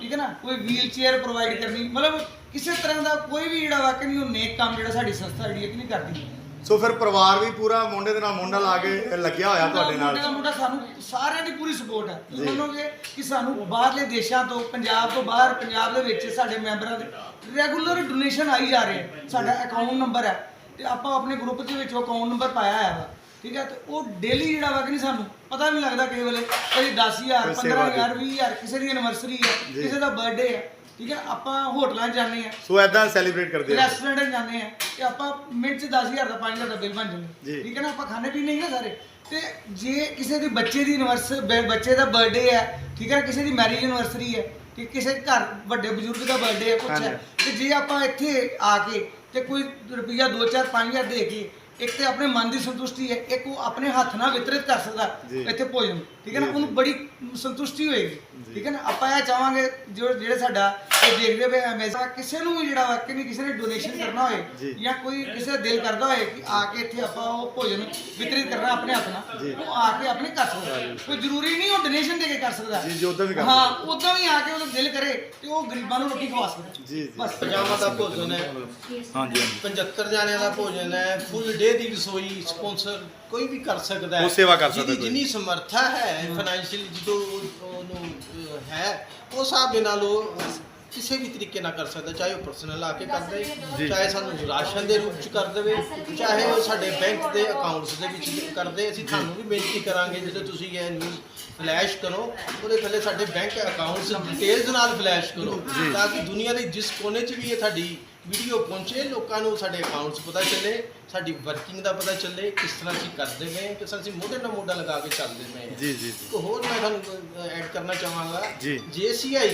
ਠੀਕ ਹੈ ਨਾ? ਕੋਈ ਵੀਲ ਚੇਅਰ ਪ੍ਰੋਵਾਈਡ ਕਰਨੀ ਮਤਲਬ ਕਿਸੇ ਤਰ੍ਹਾਂ ਦਾ ਕੋਈ ਵੀ ਜਿਹੜਾ ਵਾਕਿਆ ਨਹੀਂ ਉਹ ਨੇਕ ਕੰਮ ਜਿਹੜਾ ਸਾਡੀ ਸੰਸਥਾ ਜਿਹੜੀ ਹੈ ਕਿ ਨਹੀਂ ਕਰਦੀ। ਸੋ ਫਿਰ ਪਰਿਵਾਰ ਵੀ ਪੂਰਾ ਮੁੰਡੇ ਦੇ ਨਾਲ ਮੁੰਡਾ ਲਾ ਕੇ ਲੱਗਿਆ ਹੋਇਆ ਤੁਹਾਡੇ ਨਾਲ। ਮੁੰਡੇ ਦਾ ਮੁੰਡਾ ਸਾਨੂੰ ਸਾਰਿਆਂ ਦੀ ਪੂਰੀ ਸਪੋਰਟ ਹੈ। ਤੁਸੀਂ ਮੰਨੋਗੇ ਕਿ ਸਾਨੂੰ ਬਾਹਰਲੇ ਦੇਸ਼ਾਂ ਤੋਂ ਪੰਜਾਬ ਤੋਂ ਬਾਹਰ ਪੰਜਾਬ ਦੇ ਵਿੱਚ ਸਾਡੇ ਮੈਂਬਰਾਂ ਦੇ ਰੈਗੂਲਰ ਡੋਨੇਸ਼ਨ ਆਈ ਜਾ ਰਹੇ ਹੈ। ਸਾਡਾ ਅਕਾਊਂਟ ਨੰਬਰ ਹੈ। ਤੇ ਆਪਾਂ ਆਪਣੇ ਗਰੁੱਪ ਦੇ ਵਿੱਚ ਉਹ ਅਕਾਊਂਟ ਨੰਬਰ ਪਾਇਆ ਹੋਇਆ ਵਾ। ਠੀਕ ਹੈ? ਤੇ ਉਹ ਡੇਲੀ ਜਿਹੜਾ ਵਾ ਕਿ ਨਹੀਂ ਸਾਨੂੰ ਪਤਾ ਵੀ ਨਹੀਂ ਲੱਗਦਾ ਕਿਸੇ ਵੇਲੇ। ਕਦੀ 10000 ਕੋਈ ਸੇਵਾ 15000 20000 ਕਿਸੇ ਦੀ ਐਨਵਰਸਰੀ ਹੈ ਕਿਸੇ ਦਾ ਬਰਥਡੇ ਹੈ। ਠੀਕ ਹੈ? ਆਪਾਂ ਹੋਟਲਾਂ 'ਚ ਜਾਂਦੇ ਆ ਸੋ ਐਦਾਂ ਸੈਲੀਬ੍ਰੇਟ ਕਰਦੇ ਆ। ਰੈਸਟੋਰੈਂਟ 'ਚ ਜਾਂਦੇ ਆ ਤੇ ਆਪਾਂ ਮਿੰਟ 'ਚ 10000 ਦਾ 5000 ਦਾ ਬਿੱਲ ਬਣ। ਜਾਂਦਾ ਠੀਕ ਹੈ ਨਾ? ਆਪਾਂ ਖਾਣੇ ਪੀਣੇ ਹੀ ਨਾ ਸਾਰੇ। ਤੇ ਜੇ ਕਿਸੇ ਦੇ ਬੱਚੇ ਦੀ ਐਨਵਰਸਰੀ ਬੱਚੇ ਦਾ ਬਰਥਡੇ ਹੈ ਠੀਕ ਹੈ? ਕਿਸੇ ਦੀ ਮੈਰਿਜ ਐਨਵਰਸਰੀ ਹੈ ਕਿ ਕਿਸੇ ਘਰ ਵੱਡੇ ਬਜ਼ੁਰਗ ਦਾ ਬਰਥਡੇ ਹੈ ਕੁਛ। ਹੈ। ਤੇ ਜੇ ਆਪਾਂ ਇੱਥੇ ਆ ਕੇ ਤੇ ਕੋਈ ਰੁਪਈਆ 2 4 5000 ਦੇ ਕੇ ਇੱਕ ਤੇ ਆਪਣੇ ਮਨ ਦੀ ਸੰਤੁਸ਼ਟੀ ਹੈ ਇੱਕ ਉਹ ਆਪਣੇ ਹੱਥ ਨਾਲ ਵਿਤਰਿਤ ਕਰ ਸਕਦਾ। ਇੱਥੇ ਭੋਜਨ ਠੀਕ ਹੈ ਨਾ? ਉਹਨੂੰ ਬੜੀ ਸੰਤੁਸ਼ਟੀ ਹੋਏਗੀ ਠੀਕ ਹੈ ਨਾ? ਆਪਾਂ ਇਹ ਚਾਹਾਂਗੇ ਜੋ ਜਿਹੜੇ ਸਾਡਾ ਇਹ ਦੇਖਦੇ ਪਏ ਹਮੇਸ਼ਾ ਕਿਸੇ ਨੂੰ ਵੀ ਜਿਹੜਾ ਵਾਕਈ ਨਹੀਂ ਕਿਸੇ ਨੇ ਡੋਨੇਸ਼ਨ ਕਰਨਾ। ਹੋਏ ਜਾਂ। ਕੋਈ ਕਿਸੇ ਦਾ ਦਿਲ ਕਰਦਾ ਹੋਏ ਕਿ ਆ ਕੇ ਇੱਥੇ ਆਪਾਂ ਉਹ ਭੋਜਨ ਵਿਤਰਿਤ ਕਰਨਾ ਆਪਣੇ ਹੱਥ ਨਾਲ। ਉਹ ਆ ਕੇ ਆਪਣੇ ਕਰ ਸਕਦਾ। ਕੋਈ ਜ਼ਰੂਰੀ ਨਹੀਂ ਉਹ ਡੋਨੇਸ਼ਨ ਦੇ ਕੇ ਕਰ ਸਕਦਾ। ਜੀ, ਜੀ, ਉੱਦਾਂ ਵੀ ਕਰ ਹਾਂ ਉਦਾਂ ਵੀ ਆ ਕੇ ਉਹਦਾ ਦਿਲ ਕਰੇ ਤੇ ਉਹ ਗਰੀਬਾਂ ਨੂੰ ਰੋਟੀ ਖਵਾ ਸਕਦਾ। ਜੀ ਜੀ। ਬਸ। ਪਜਾਮਾ ਦਾ ਭੋਜਨ ਹੈ। ਹਾਂਜੀ 75 ਜਾਣਿਆਂ ਦਾ ਭੋਜਨ ਹੈ ਫੁੱਲ ਡੇ ਦੀ ਰਸੋਈ ਸਪਾਂਸਰ ਕੋਈ ਵੀ ਕਰ ਸਕਦਾ ਹੈ। ਉਹ ਸੇਵਾ ਕਰ ਸਕਦਾ ਜਿਹਦੀ ਕੋਈ। ਜਿੰਨੀ ਸਮਰੱਥਾ ਹੈ ਫਾਈਨੈਂਸ਼ੀਅਲੀ ਜਦੋਂ ਉਹ- ਉਹਨੂੰ ਅਹ, ਹੈ ਉਸ ਹਿਸਾਬ ਦੇ ਨਾਲ ਉਹ ਕਿਸੇ ਵੀ ਤਰੀਕੇ ਨਾਲ ਕਰ ਸਕਦਾ ਚਾਹੇ ਉਹ ਪਰਸਨਲ ਆ ਕੇ ਕਰ ਦੇ ਚਾਹੇ ਸਾਨੂੰ ਰਾਸ਼ਨ ਦੇ ਰੂਪ ਚ ਕਰ ਦੇਵੇ ਚਾਹੇ ਉਹ ਸਾਡੇ ਬੈਂਕ ਦੇ ਅਕਾਊਂਟਸ ਦੇ ਵਿੱਚ ਕਰਦੇ ਅਸੀਂ ਤੁਹਾਨੂੰ ਵੀ ਬੇਨਤੀ ਕਰਾਂਗੇ ਜਦੋਂ ਤੁਸੀਂ ਇਹ ਨਿਊਜ਼ ਫਲੈਸ਼ ਕਰੋ ਉਹਦੇ ਥੱਲੇ ਸਾਡੇ ਬੈਂਕ ਅਕਾਊਂਟਸ ਡਿਟੇਲਸ ਨਾਲ ਫਲੈਸ਼ ਕਰੋ ਤਾਂ ਕਿ ਦੁਨੀਆ ਦੇ ਜਿਸ ਕੋਨੇ 'ਚ ਵੀ ਇਹ ਤੁਹਾਡੀ ਵੀਡੀਓ ਪਹੁੰਚੇ ਲੋਕਾਂ ਨੂੰ ਸਾਡੇ ਅਕਾਊਂਟਸ ਪਤਾ ਚੱਲੇ ਸਾਡੀ ਵਰਕਿੰਗ ਦਾ ਪਤਾ ਚੱਲੇ ਕਿਸ ਤਰ੍ਹਾਂ ਅਸੀਂ ਕਰਦੇ ਪਏ ਕਿਸ ਤਰ੍ਹਾਂ ਅਸੀਂ ਮੋਢੇ ਨਾਲ ਮੋਢਾ ਲਗਾ ਕੇ ਚੱਲਦੇ ਪਏ ਹਾਂ। ਜੀ ਜੀ ਜੀ। ਇੱਕ ਹੋਰ ਮੈਂ ਤੁਹਾਨੂੰ ਐਡ ਕਰਨਾ ਚਾਹਾਂਗਾ। ਜੀ। JCI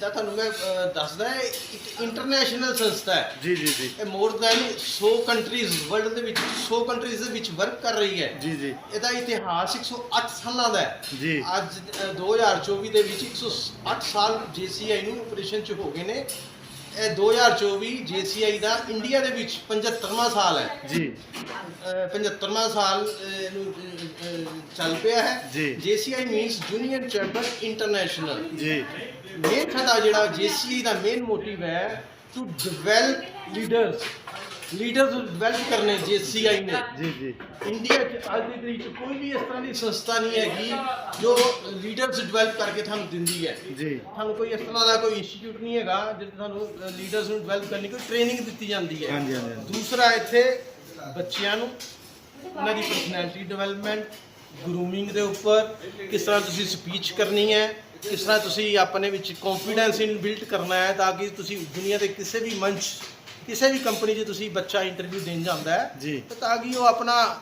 ਦਾ ਤੁਹਾਨੂੰ ਮੈਂ ਅਹ, ਦੱਸਦਾ ਹੈ ਇੱਕ ਇੰਟਰਨੈਸ਼ਨਲ ਸੰਸਥਾ ਹੈ। ਜੀ ਜੀ ਜੀ। ਇਹ ਮੋਰ ਦੈਨ 100 ਕੰਟਰੀਜ਼ ਵਰਲਡ ਦੇ ਵਿੱਚ 100 ਕੰਟਰੀਜ਼ ਦੇ ਵਿੱਚ ਵਰਕ ਕਰ ਰਹੀ ਹੈ। ਜੀ ਜੀ। ਇਹਦਾ ਇਤਿਹਾਸ 108 ਸਾਲਾਂ ਦਾ ਹੈ। ਜੀ। ਅੱਜ ਅ, 2024 ਦੇ ਵਿੱਚ 108 ਸਾਲ JCI ਨੂੰ ਆਪਰੇਸ਼ਨ ਚ ਹੋ ਗਏ ਨੇ। ਇਹ 2024 JCI ਦਾ ਇੰਡੀਆ ਦੇ ਵਿੱਚ 75ਵਾਂ ਸਾਲ ਹੈ। ਜੀ। ਅ, 75ਵਾਂ ਸਾਲ ਅ, ਚੱਲ ਪਿਆ ਹੈ। ਜੀ। JCI means junior chamber international ਜੀ। ਮੇਨ ਸਾਡਾ ਜਿਹੜਾ JCI ਦਾ ਮੇਨ ਮੋਟਿਵ ਹੈ to develop leaders leaders develop ਕਰਨੇ JCI ਨੇ। ਜੀ ਜੀ। ਇੰਡੀਆ 'ਚ ਅੱਜ ਦੀ ਤਰੀਕ 'ਚ ਕੋਈ ਵੀ ਇਸ ਤਰ੍ਹਾਂ ਦੀ ਸੰਸਥਾ ਨਹੀਂ ਹੈਗੀ ਜੋ ਲੀਡਰਸ ਡਿਵੈਲਪ ਕਰਕੇ ਤੁਹਾਨੂੰ ਦਿੰਦੀ ਹੈ। ਜੀ। ਤੁਹਾਨੂੰ ਕੋਈ ਇਸ ਤਰ੍ਹਾਂ ਦਾ ਕੋਈ ਇੰਸਟੀਚਿਊਟ ਨਹੀਂ ਹੈਗਾ ਜਿੱਥੇ ਤੁਹਾਨੂੰ ਲੀਡਰਸ ਨੂੰ ਡਿਵੈਲਪ ਕਰਨੀ ਕੋਈ ਟ੍ਰੇਨਿੰਗ ਦਿੱਤੀ ਜਾਂਦੀ ਹੈ। ਹਾਂਜੀ, ਹਾਂਜੀ, ਹਾਂਜੀ। ਦੂਸਰਾ ਇੱਥੇ ਬੱਚਿਆਂ ਨੂੰ ਉਹਨਾਂ ਦੀ ਪਰਸਨੈਲਿਟੀ ਡਿਵੈਲਪਮੈਂਟ ਗਰੂਮਿੰਗ ਦੇ ਉੱਪਰ ਕਿਸ ਤਰ੍ਹਾਂ ਤੁਸੀਂ ਸਪੀਚ ਕਰਨੀ ਹੈ ਕਿਸ ਤਰ੍ਹਾਂ ਤੁਸੀਂ ਆਪਣੇ ਵਿੱਚ ਕੌਨਫੀਡੈਂਸ ਇਨ ਬਿਲਡ ਕਰਨਾ ਹੈ ਤਾਂ ਕਿ ਤੁਸੀਂ ਦੁਨੀਆ ਦੇ ਕਿਸੇ ਵੀ ਮੰਚ ਕਿਸੇ ਵੀ ਕੰਪਨੀ 'ਚ ਤੁਸੀਂ ਬੱਚਾ ਇੰਟਰਵਿਊ ਦੇਣ ਜਾਂਦਾ ਹੈ। ਜੀ। ਤਾਂ ਕਿ ਉਹ ਆਪਣਾ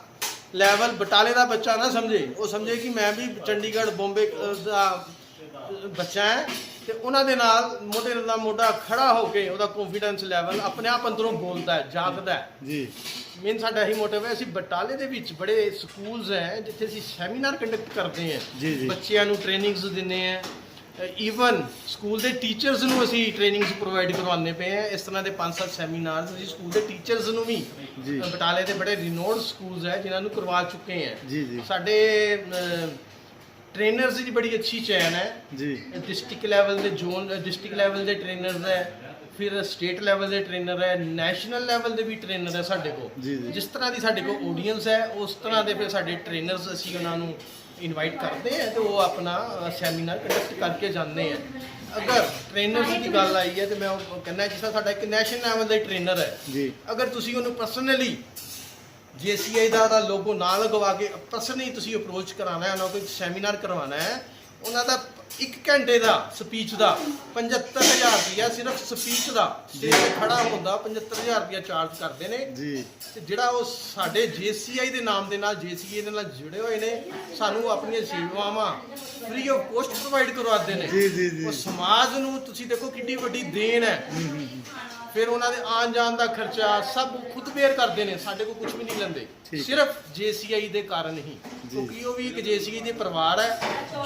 ਲੈਵਲ ਬਟਾਲੇ ਦਾ ਬੱਚਾ ਨਾ ਸਮਝੇ। ਉਹ ਸਮਝੇ ਕਿ ਮੈਂ ਵੀ ਚੰਡੀਗੜ੍ਹ ਬੰਬੇ ਦਾ ਬੱਚਾ ਹੈ। ਤੇ ਉਹਨਾਂ ਦੇ ਨਾਲ ਮੋਢੇ ਨਾਲ ਮੋਢਾ ਖੜਾ ਹੋ ਕੇ ਉਹਦਾ ਕੌਨਫੀਡੈਂਸ ਲੈਵਲ ਆਪਣੇ ਆਪ ਅੰਦਰੋਂ ਬੋਲਦਾ ਹੈ ਜਾਗਦਾ ਹੈ। ਜੀ। ਮੇਨ ਸਾਡਾ ਇਹੀ ਮੋਟਿਵ ਹੈ ਅਸੀਂ ਬਟਾਲੇ ਦੇ ਵਿੱਚ ਬੜੇ ਸਕੂਲਸ ਹੈ ਜਿੱਥੇ ਅਸੀਂ ਸੈਮੀਨਾਰ ਕੰਡਕਟ ਕਰਦੇ ਹਾਂ। ਜੀ, ਜੀ। ਬੱਚਿਆਂ ਨੂੰ ਟ੍ਰੇਨਿੰਗਸ ਦਿੰਦੇ ਹਾਂ। ਈਵਨ ਸਕੂਲ ਦੇ ਟੀਚਰਸ ਨੂੰ ਅਸੀਂ ਟ੍ਰੇਨਿੰਗਸ ਪ੍ਰੋਵਾਈਡ ਕਰਵਾਉਂਦੇ ਪਏ ਹਾਂ। ਇਸ ਤਰ੍ਹਾਂ ਦੇ ਪੰਜ ਸੱਤ ਸੈਮੀਨਾਰਸ ਅਸੀਂ ਸਕੂਲ ਦੇ ਟੀਚਰਸ ਨੂੰ ਵੀ ਬਟਾਲੇ ਦੇ ਬੜੇ ਰਿਨੋਡ ਸਕੂਲਸ ਹੈ ਜਿਨ੍ਹਾਂ ਨੂੰ ਕਰਵਾ ਚੁੱਕੇ ਹਾਂ। ਜੀ, ਜੀ। ਸਾਡੇ ਟ੍ਰੇਨਰਸ ਦੀ ਬੜੀ ਅੱਛੀ ਚੈਨ ਹੈ। ਜੀ। ਡਿਸਟ੍ਰਿਕਟ ਲੈਵਲ ਦੇ ਜ਼ੋਨ ਡਿਸਟ੍ਰਿਕਟ ਲੈਵਲ ਦੇ ਟ੍ਰੇਨਰਸ ਹੈ। ਫਿਰ ਸਟੇਟ ਲੈਵਲ ਦੇ ਟ੍ਰੇਨਰ ਹੈ। ਨੈਸ਼ਨਲ ਲੈਵਲ ਦੇ ਵੀ ਟ੍ਰੇਨਰ ਹੈ ਸਾਡੇ ਕੋਲ। ਜਿਸ ਤਰ੍ਹਾਂ ਦੀ ਸਾਡੇ ਕੋਲ ਆਡੀਅנס ਹੈ ਉਸ ਤਰ੍ਹਾਂ ਦੇ ਫਿਰ ਸਾਡੇ ਟ੍ਰੇਨਰਸ ਅਸੀਂ ਉਹਨਾਂ ਨੂੰ ਇਨਵਾਈਟ ਕਰਦੇ ਹਾਂ ਤੇ ਉਹ ਆਪਣਾ ਸੈਮੀਨਾਰ ਕੰਡਕਟ ਕਰਕੇ ਜਾਂਦੇ ਆ ਅਗਰ ਟ੍ਰੇਨਰਸ ਦੀ ਗੱਲ ਆਈ ਹੈ ਤੇ ਮੈਂ ਉਹ ਕਹਿੰਦਾ ਜਿਸ ਤਰ੍ਹਾਂ ਸਾਡਾ ਇੱਕ ਨੈਸ਼ਨਲ ਲੈਵਲ ਦਾ ਟ੍ਰੇਨਰ ਹੈ। ਜੀ। ਅਗਰ ਤੁਸੀਂ ਉਹਨੂੰ ਪਰਸਨਲੀ JCI ਦਾ ਦਾ ਲੋਗੋ ਨਾ ਲਗਵਾ ਕੇ ਪਰਸਨਲੀ ਤੁਸੀਂ ਅਪਰੋਚ ਕਰਾਉਣਾ ਹੈ ਉਹਨਾਂ ਕੋਈ ਸੈਮੀਨਾਰ ਕਰਵਾਉਣਾ ਹੈ ਉਹਨਾਂ ਦਾ ਇੱਕ ਘੰਟੇ ਦਾ ਸਪੀਚ ਦਾ 75000 ਰੁਪਇਆ ਸਿਰਫ ਸਪੀਚ ਦਾ ਸਟੇਜ ਤੇ ਖੜਾ ਹੁੰਦਾ 75000 ਰੁਪਇਆ ਚਾਰਜ ਕਰਦੇ ਨੇ। ਜੀ। ਤੇ ਜਿਹੜਾ ਉਹ ਸਾਡੇ JCI ਦੇ ਨਾਮ ਦੇ ਨਾਲ JCI ਦੇ ਨਾਲ ਜੁੜੇ ਹੋਏ ਨੇ ਸਾਨੂੰ ਆਪਣੀਆਂ ਸੇਵਾਵਾਂ ਫ੍ਰੀ ਆਫ ਕੋਸਟ ਪ੍ਰੋਵਾਈਡ ਕਰਵਾਉਂਦੇ ਨੇ। ਜੀ, ਜੀ, ਜੀ। ਉਹ ਸਮਾਜ ਨੂੰ ਤੁਸੀਂ ਦੇਖੋ ਕਿੰਨੀ ਵੱਡੀ ਦੇਣ ਹੈ। ਫਿਰ ਉਹਨਾਂ ਦੇ ਆਉਣ ਜਾਣ ਦਾ ਖਰਚਾ ਸਭ ਖੁਦ ਬੇਅਰ ਕਰਦੇ ਨੇ ਸਾਡੇ ਕੋਲ ਕੁਝ ਵੀ ਨਹੀਂ ਲੈਂਦੇ। ਸਿਰਫ JCI ਦੇ ਕਾਰਨ ਹੀ। ਕਿਉਂਕਿ ਉਹ ਵੀ ਇੱਕ JCI ਦੇ ਪਰਿਵਾਰ ਹੈ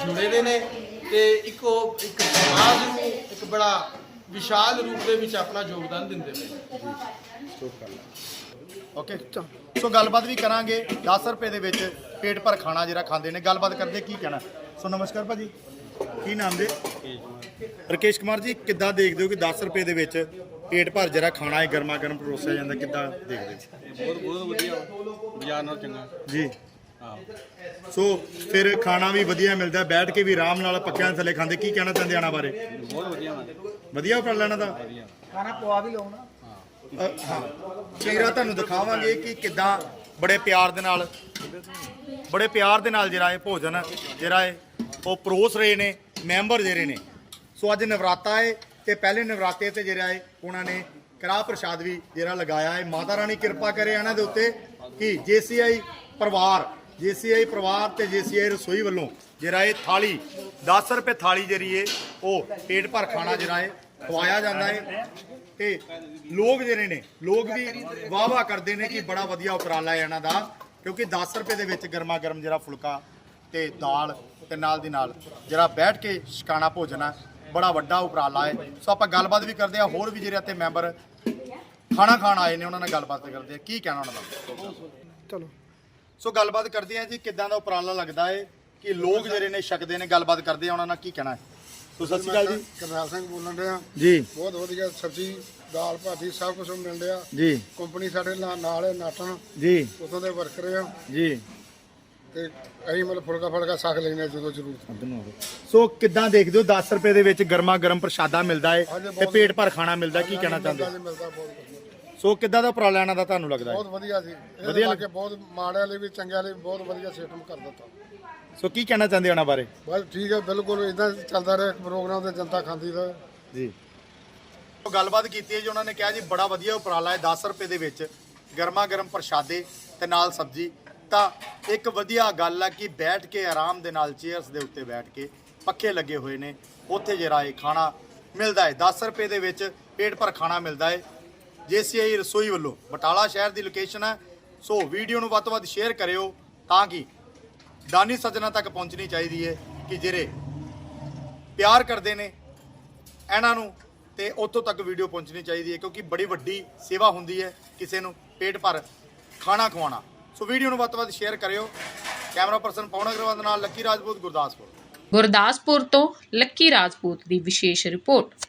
ਜੁੜੇ ਦੇ ਨੇ ਤੇ ਇੱਕ ਉਹ ਇੱਕ ਸਮਾਜ ਨੂੰ ਇੱਕ ਬੜਾ ਵਿਸ਼ਾਲ ਰੂਪ ਦੇ ਵਿੱਚ ਆਪਣਾ ਯੋਗਦਾਨ ਦਿੰਦੇ ਨੇ। ਓਕੇ ਸੋ ਗੱਲਬਾਤ ਵੀ ਕਰਾਂਗੇ 10 ਰੁਪਏ ਦੇ ਵਿੱਚ ਪੇਟ ਭਰ ਖਾਣਾ ਜਿਹੜਾ ਖਾਂਦੇ ਨੇ। ਗੱਲਬਾਤ ਕਰਦੇ ਕੀ ਕਹਿਣਾ? ਸੋ ਨਮਸਕਾਰ ਭਾਜੀ। ਕੀ ਨਾਮ ਦੇ ਰਕੇਸ਼ ਕੁਮਾਰ। ਜੀ ਕਿੱਦਾਂ ਦੇਖਦੇ ਹੋ ਕਿ 10 ਰੁਪਏ ਦੇ ਵਿੱਚ ਪੇਟ ਭਰ ਜਿਹੜਾ ਖਾਣਾ ਹੈ ਗਰਮਾ ਗਰਮ ਪਰੋਸਿਆ ਜਾਂਦਾ ਕਿੱਦਾਂ ਦੇਖਦੇ ਬਹੁਤ ਬਹੁਤ ਵਧੀਆ ਬਾਜ਼ਾਰ ਨਾਲ ਚੰਗਾ। ਜੀ। ਹਾਂ। ਸੋ ਫਿਰ ਖਾਣਾ ਵੀ ਵਧੀਆ ਮਿਲਦਾ ਬੈਠ ਕੇ ਵੀ ਆਰਾਮ ਨਾਲ ਪੱਕਿਆਂ ਦੇ ਥੱਲੇ ਖਾਂਦੇ ਕੀ ਕਹਿਣਾ ਚਾਹੁੰਦੇ ਆਣਾ ਬਾਰੇ? ਬਹੁਤ ਵਧੀਆ ਵਾ ਵਧੀਆ ਉਪਰ ਲੈਣਾ ਦਾ ਖਾਣਾ ਪਵਾ ਵੀ ਲਾਉਣਾ ਅ, ਹਾਂ। ਚਿਹਰਾ ਤੁਹਾਨੂੰ ਦਿਖਾਵਾਂਗੇ ਕਿ ਕਿੱਦਾਂ ਬੜੇ ਪਿਆਰ ਦੇ ਨਾਲ ਬੜੇ ਪਿਆਰ ਦੇ ਨਾਲ ਜਿਹੜਾ ਇਹ ਭੋਜਨ ਜਿਹੜਾ ਇਹ ਉਹ ਪਰੋਸ ਰਹੇ ਨੇ ਮੈਂਬਰ ਜਿਹੜੇ ਨੇ। ਸੋ ਅੱਜ ਨਵਰਾਤਾ ਹੈ ਤੇ ਪਹਿਲੇ ਨਵਰਾਤੇ ਤੇ ਜਿਹੜਾ ਹੈ ਉਹਨਾਂ ਨੇ ਕੜਾਹ ਪ੍ਰਸ਼ਾਦ ਵੀ ਜਿਹੜਾ ਲਗਾਇਆ ਹੈ। ਮਾਤਾ ਰਾਣੀ ਕਿਰਪਾ ਕਰੇ ਇਹਨਾਂ ਦੇ ਉੱਤੇ ਕਿ ਜੀਸੀਆਈ ਪਰਿਵਾਰ ਜੀਸੀਆਈ ਪਰਿਵਾਰ ਤੇ ਜੀਸੀਆਈ ਰਸੋਈ ਵੱਲੋਂ ਜਿਹੜਾ ਇਹ ਥਾਲੀ 10 ਰੁਪਏ ਥਾਲੀ ਜਿਹੜੀ ਹੈ ਉਹ ਪੇਟ ਭਰ ਖਾਣਾ ਜਿਹੜਾ ਹੈ ਖਵਾਇਆ ਜਾਂਦਾ ਹੈ ਤੇ ਲੋਕ ਜਿਹੜੇ ਨੇ, ਲੋਕ ਵੀ ਵਾਹ ਵਾਹ ਕਰਦੇ ਨੇ ਕਿ ਬੜਾ ਵਧੀਆ ਉਪਰਾਲਾ ਹੈ ਇਹਨਾਂ ਦਾ, ਕਿਉਂਕਿ 10 ਰੁਪਏ ਦੇ ਵਿੱਚ ਗਰਮਾ ਗਰਮ ਜਿਹੜਾ ਫੁਲਕਾ ਤੇ ਦਾਲ ਤੇ ਨਾਲ ਦੀ ਨਾਲ ਜਿਹੜਾ ਬੈਠ ਕੇ ਸ਼ਿਕਾਣਾ ਭੋਜਨ ਹੈ ਬੜਾ ਵੱਡਾ ਉਪਰਾਲਾ ਹੈ। ਸੋ ਆਪਾਂ ਗੱਲਬਾਤ ਵੀ ਕਰਦੇ ਆ ਹੋਰ ਵੀ ਜਿਹੜੇ ਇੱਥੇ ਮੈਂਬਰ ਖਾਣਾ ਖਾਣ ਆਏ ਨੇ ਉਹਨਾਂ ਨਾਲ ਗੱਲਬਾਤ ਕਰਦੇ ਆ ਕੀ ਕਹਿਣਾ ਉਹਨਾਂ ਦਾ? ਚਲੋ। ਸੋ ਗੱਲਬਾਤ ਕਰਦੇ ਆ ਜੀ ਕਿੱਦਾਂ ਦਾ ਉਪਰਾਲਾ ਲੱਗਦਾ ਹੈ ਕਿ ਲੋਕ ਜਿਹੜੇ ਨੇ ਛਕਦੇ ਨੇ ਗੱਲਬਾਤ ਕਰਦੇ ਆ ਉਹਨਾਂ ਨਾਲ। ਕੀ ਕਹਿਣਾ ਹੈ? ਸੋ ਸਤਿ ਸ਼੍ਰੀ ਅਕਾਲ ਜੀ। ਕਰਨਾਲ ਸਿੰਘ ਬੋਲਣ ਰਿਹਾ ਜੀ। ਬਹੁਤ ਵਧੀਆ ਸਬਜ਼ੀ ਦਾਲ ਭਾਜੀ ਸਭ ਕੁਝ ਮਿਲ ਰਿਹਾ। ਜੀ। ਕੰਪਨੀ ਸਾਡੇ ਨਾਲ ਨਾਲ ਹੈ ਨਾਟਨ ਜੀ। ਉਥੋਂ ਦੇ ਵਰਕਰ ਆ। ਜੀ। ਤੇ ਅਸੀਂ ਮਤਲਬ ਫੁਲਕਾ ਫਲਕਾ ਲੈਂਦੇ ਹਾਂ ਜਦੋਂ ਜ਼ਰੂਰਤ ਸੋ ਕਿੱਦਾਂ ਦੇਖਦੇ ਹੋ 10 ਰੁਪਏ ਦੇ ਵਿੱਚ ਗਰਮਾ ਗਰਮ ਪ੍ਰਸ਼ਾਦਾ ਮਿਲਦਾ ਹੈ ਹਾਂਜੀ, ਤੇ ਬਹੁਤ- ਪੇਟ ਭਰ ਖਾਣਾ ਮਿਲਦਾ ਕੀ ਕਹਿਣਾ ਚਾਹੁੰਦੇ ਮਿਲਦਾ ਹੋ? ਜੀ, ਮਿਲਦਾ ਬਹੁਤ ਵਧੀਆ। ਸੋ ਕਿੱਦਾਂ ਦਾ ਉਪਰਾਲਾ ਇਹਨਾਂ ਦਾ ਤੁਹਾਨੂੰ ਲੱਗਦਾ ਬਹੁਤ ਹੈ ਵਧੀਆ ਸੀ ਵਧੀਆ ਲਾਗੇ ਬਹੁਤ ਮਾੜਿਆਂ ਲਈ ਵੀ ਚੰਗਿਆਂ ਲਈ ਵੀ ਬਹੁਤ ਵਧੀਆ ਸਿਸਟਮ ਕਰ ਦਿੱਤਾ। ਸੋ ਕੀ ਕਹਿਣਾ ਚਾਹੁੰਦੇ ਹੋ ਉਹਨਾਂ ਬਾਰੇ? ਬਸ ਠੀਕ ਹੈ ਬਿਲਕੁਲ ਇਦਾਂ ਚੱਲਦਾ ਰਿਹਾ ਪ੍ਰੋਗਰਾਮ ਤੇ ਜਨਤਾ ਖਾਂਦੀ ਰਹੇ। ਜੀ। ਗੱਲਬਾਤ ਕੀਤੀ ਹੈ ਜੀ ਉਹਨਾਂ ਨੇ ਕਿਹਾ ਜੀ ਬੜਾ ਵਧੀਆ ਉਪਰਾਲਾ ਹੈ 10 ਰੁਪਏ ਦੇ ਵਿੱਚ ਗਰਮਾ ਗਰਮ ਪ੍ਰਸ਼ਾਦੇ ਤੇ ਨਾਲ ਸਬਜ਼ੀ। ਤਾਂ ਇੱਕ ਵਧੀਆ ਗੱਲ ਹੈ ਕਿ ਬੈਠ ਕੇ ਆਰਾਮ ਦੇ ਨਾਲ ਚੇਅਰਸ ਦੇ ਉੱਤੇ ਬੈਠ ਕੇ ਪੱਖੇ ਲੱਗੇ ਹੋਏ ਨੇ। ਉੱਥੇ ਜਿਹੜਾ ਇਹ ਖਾਣਾ ਮਿਲਦਾ ਹੈ। 10 ਰੁਪਏ ਦੇ ਵਿੱਚ ਪੇਟ ਭਰ ਖਾਣਾ ਮਿਲਦਾ ਹੈ। ਜੇਸੀਆਈ ਰਸੋਈ ਵੱਲੋਂ ਬਟਾਲਾ ਸ਼ਹਿਰ ਦੀ ਲੋਕੇਸ਼ਨ ਹੈ ਸੋ ਵੀਡੀਓ ਨੂੰ ਵੱਧ ਤੋਂ ਵੱਧ ਸ਼ੇਅਰ ਕਰਿਓ ਤਾਂ ਕਿ ਦਾਨੀ ਸੱਜਣਾ ਤੱਕ ਪਹੁੰਚਣੀ ਚਾਹੀਦੀ ਹੈ ਕਿ ਜਿਹੜੇ ਪਿਆਰ ਕਰਦੇ ਨੇ ਇਹਨਾਂ ਨੂੰ ਤੇ ਉੱਥੋਂ ਤੱਕ ਵੀਡੀਓ ਪਹੁੰਚਣੀ ਚਾਹੀਦੀ ਹੈ ਕਿਉਂਕਿ ਬੜੀ ਵੱਡੀ ਸੇਵਾ ਹੁੰਦੀ ਹੈ ਕਿਸੇ ਨੂੰ ਪੇਟ ਭਰ ਖਾਣਾ ਖਵਾਉਣਾ। ਸੋ ਵੀਡੀਓ ਨੂੰ ਵੱਧ ਤੋਂ ਵੱਧ ਸ਼ੇਅਰ ਕਰਿਓ। ਕੈਮਰਾ ਪਰਸਨ ਪਵਨ ਅਗਰਵਾਲ ਦੇ ਨਾਲ ਲੱਕੀ ਰਾਜਪੂਤ ਗੁਰਦਾਸਪੁਰ। ਗੁਰਦਾਸਪੁਰ ਤੋਂ ਲੱਕੀ ਰਾਜਪੂਤ ਦੀ ਵਿਸ਼ੇਸ਼ ਰਿਪੋਰਟ।